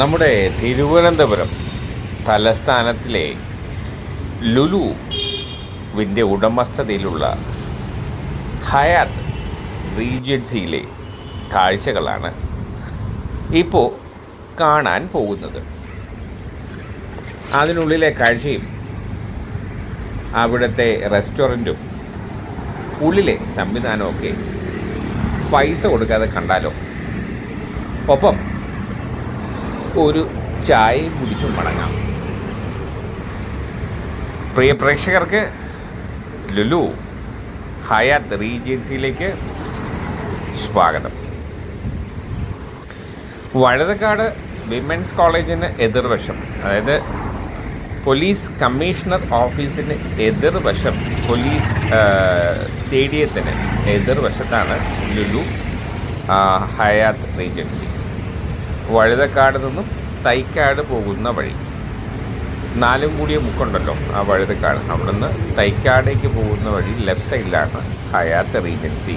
നമ്മുടെ തിരുവനന്തപുരം തലസ്ഥാനത്തിലെ ലുലുവിന്റെ ഉടമസ്ഥതയിലുള്ള ഹയാത്ത് റീജൻസിയിലെ കാഴ്ചകളാണ് ഇപ്പോൾ കാണാൻ പോകുന്നത്. അതിനുള്ളിലെ കാഴ്ചയും അവിടുത്തെ റെസ്റ്റോറന്റും ഉള്ളിലെ സംവിധാനമൊക്കെ പൈസ കൊടുക്കാതെ കണ്ടാലോ? ഒപ്പം ഒരു ചായ കുടിച്ചു മടങ്ങാം. പ്രിയ പ്രേക്ഷകർക്ക് ലുലു ഹയാത്ത് റീജൻസിയിലേക്ക് സ്വാഗതം. വഴുതക്കാട് വിമൻസ് കോളേജിന് എതിർവശം അതായത് പോലീസ് കമ്മീഷണർ ഓഫീസിന് എതിർവശം പോലീസ് സ്റ്റേഡിയത്തിന് എതിർവശത്താണ് ലുലു ഹയാത്ത് റീജൻസി. വഴുതക്കാട് നിന്നും തൈക്കാട് പോകുന്ന വഴി. നാലും കൂടിയ മുക്കുണ്ടല്ലോ ആ വഴുതക്കാട്. അവിടെ നിന്ന് തൈക്കാടേക്ക് പോകുന്ന വഴി ലെഫ്റ്റ് സൈഡിലാണ് ഹയാത്ത് റീജൻസി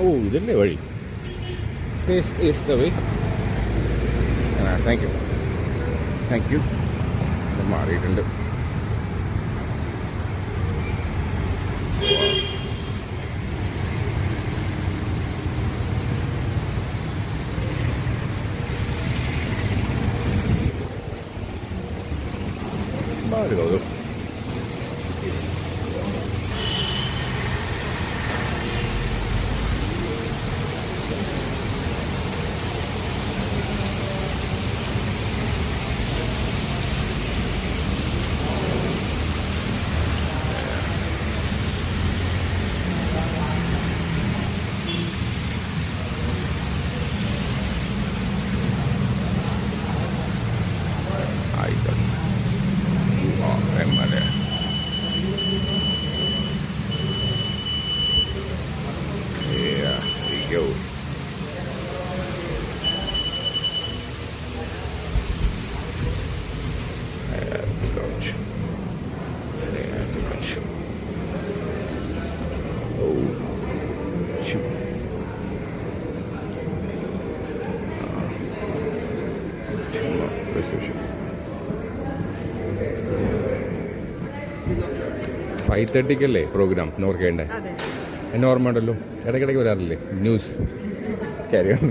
ഓ ഇതല്ലേ വഴി? Is the way thank you thank you മാറിയിട്ടുണ്ട്. ഫൈവ് തേർട്ടിക്കല്ലേ പ്രോഗ്രാം? നോർക്കേണ്ടേ എന്നെ ഓർമ്മ ഉണ്ടല്ലോ ഇടയ്ക്കിടയ്ക്ക് വരാറില്ലേ? ന്യൂസ്. കാര്യം.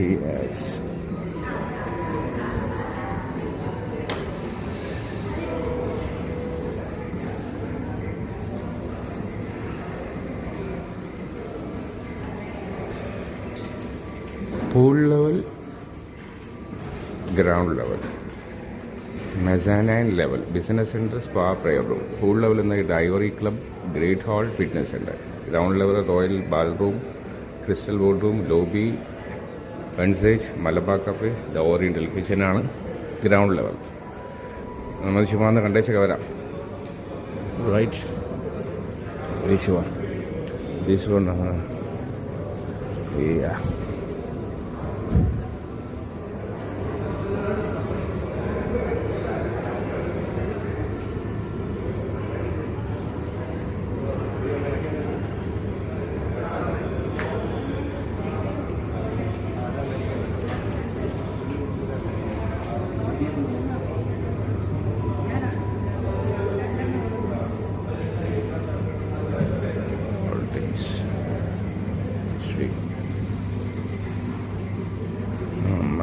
Yes. Ground level mezzanine level business centre spa prayer room pool level എന്ന ഡൈവറി club great hall fitness centre ground level royal ballroom crystal board room lobby വെൺസേജ് Malabar cafe the oriental കിച്ചനാണ് ഗ്രൗണ്ട് ലെവൽ നമ്മൾ ചുമ്മാ ഒന്ന് കണ്ടേച്ചൊക്കെ വരാം right sure this one Yeah.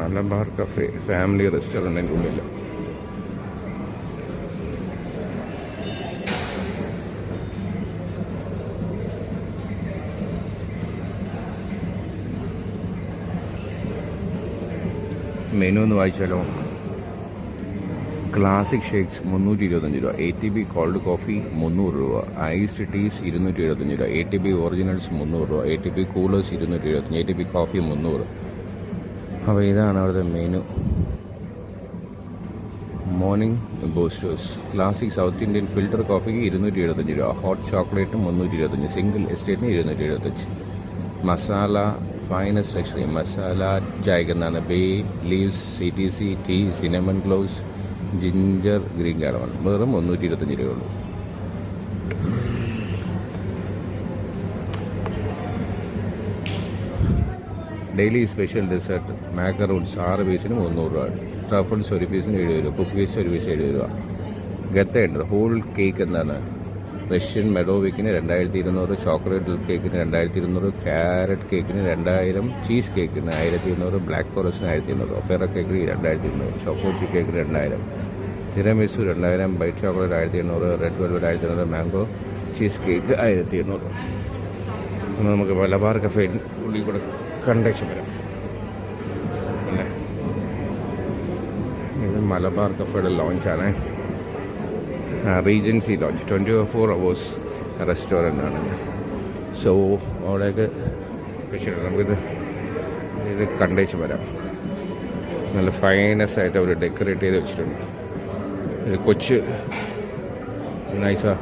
Malabar cafe family റെസ്റ്റോറന്റിന്റെ ഉള്ളിൽ menu ഒന്ന് വായിച്ചാലോ? ക്ലാസിക് ഷേക്സ് മുന്നൂറ്റി ഇരുപത്തഞ്ച് രൂപ A T B cold coffee മുന്നൂറ് രൂപ ഐസ്ഡ് ടീസ് ഇരുന്നൂറ്റി എഴുപത്തഞ്ച് രൂപ എ ടി ബി ഒറിജിനൽസ് മുന്നൂറ് രൂപ എ ടി ബി കൂളേഴ്സ് ഇരുന്നൂറ്റി എഴുപത്തഞ്ച് എ ടി ബി കോഫി മുന്നൂറ്. അപ്പോൾ ഇതാണ് അവിടുത്തെ menu morning boosters classic south Indian filter കോഫിക്ക് ഇരുന്നൂറ്റി എഴുപത്തഞ്ച് രൂപ. ഹോട്ട് ചോക്ലേറ്റും മുന്നൂറ്റി ഇരുപത്തഞ്ച്. സിംഗിൾ എസ്റ്റേറ്റിന് ഇരുന്നൂറ്റി എഴുപത്തഞ്ച് മസാല ഫൈനസ് ലക്ഷറി മസാല ചായക്ക് എന്നാണ്. Bay leaves C T C tea cinnamon cloves ginger green cardamom വെറും മുന്നൂറ്റി ഇരുപത്തഞ്ച് രൂപയുള്ളൂ ഡെയിലി സ്പെഷ്യൽ ഡെസേർട്ട് മാക്കറൂൺസ് ആറ് പീസിന് മുന്നൂറ് രൂപ. ട്രഫിൾസ് ഒരു പീസിന് എഴുപത് രൂപ കുക്ക് പീസ് ഒരു പീസ് എഴുപത് രൂപ. ഗത്തയുണ്ട് ഹോൾ കേക്ക് എന്താണ്? റഷ്യൻ മെഡോവിക്കിന് രണ്ടായിരത്തി ഇരുന്നൂറ് ചോക്ലേറ്റ് കേക്കിന് രണ്ടായിരത്തി ഇരുന്നൂറ് ക്യാരറ്റ് കേക്കിന് രണ്ടായിരം ചീസ് കേക്കിന് ആയിരത്തി ഇരുന്നൂറ് ബ്ലാക്ക് ഫോറസ്റ്റിന് ആയിരത്തി ഇരുന്നൂറ് ഒപ്പേറ കേക്കിന് രണ്ടായിരത്തി ഇരുന്നൂറ് ചോക്കോച്ചി കേക്കിന് രണ്ടായിരം. തിരമിസു രണ്ടായിരം വൈറ്റ് ചോക്ലേറ്റ് ആയിരത്തി എണ്ണൂറ് റെഡ് വെൽവെറ്റ് ആയിരത്തി എണ്ണൂറ് മാംഗോ ചീസ് കേക്ക് ആയിരത്തി എണ്ണൂറ്. നമുക്ക് മലബാർ കഫേ ഉള്ളിൽ കൂടെ വരാം പിന്നെ ഇത് മലബാർ കഫേയുടെ ലോഞ്ചാണ്. Regency lounge. Twenty four hours restaurant ആണ് സോ അവിടെയൊക്കെ നമുക്കിത് ഇത് കണ്ടേച്ച് വരാം നല്ല ഫൈനസ് ആയിട്ട് അവർ ഡെക്കറേറ്റ് ചെയ്ത് വെച്ചിട്ടുണ്ട്. ഇത് കൊച്ച് നൈസാ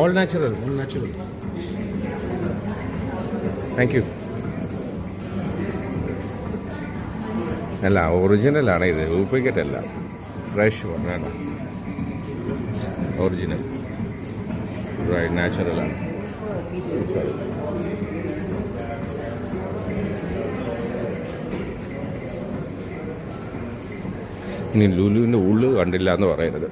all natural all natural thank you അല്ല ഒറിജിനലാണ് ഇത്. ഡ്യൂപ്ലിക്കേറ്റ് അല്ല. ഫ്രഷ് വണ്ണാണ് ഒറിജിനൽ നാച്ചുറലാണ് ഇനി ലുലുവിന്റെ ഉള്ളു കണ്ടില്ല എന്ന് പറയരുത്.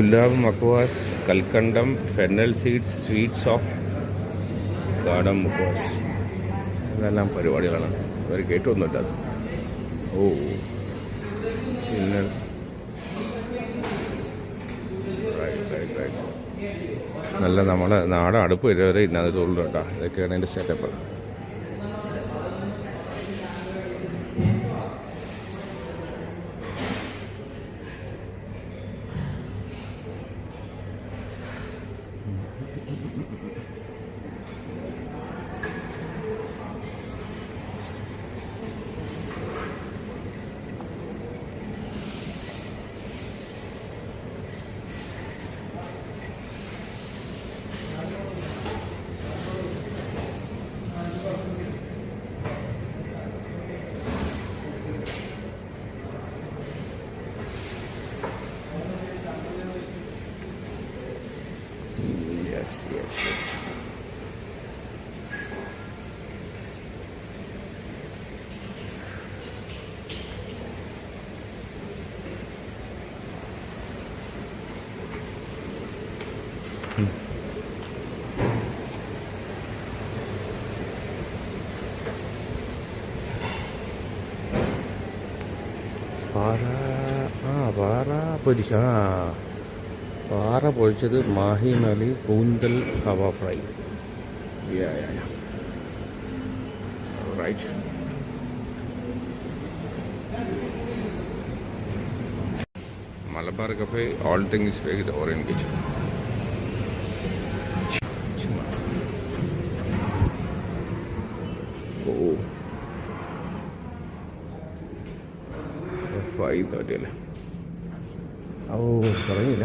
ഗുലാബ് മക്വാസ് കൽക്കണ്ടം fennel seeds sweets of garden മക്വാസ് ഇതെല്ലാം പരിപാടികളാണ്. അവർ കേട്ടൊന്നുമില്ല അത്. ഓ. പിന്നെ. നല്ല നമ്മുടെ നാടൻ അടുപ്പ് വരെ ഇന്നത് തോന്നുന്നുണ്ടോ ഇതൊക്കെയാണ് എന്റെ setup Yes, yes, yes. Hmm. Para ah para apa di sana? പാറ പൊഴിച്ചത് മാഹിമലി കൂന്തൽ ഹവ fry. Right Malabar cafe all things with oriental kitchen oh. Five thirty അല്ലേ? ഓ പറഞ്ഞില്ല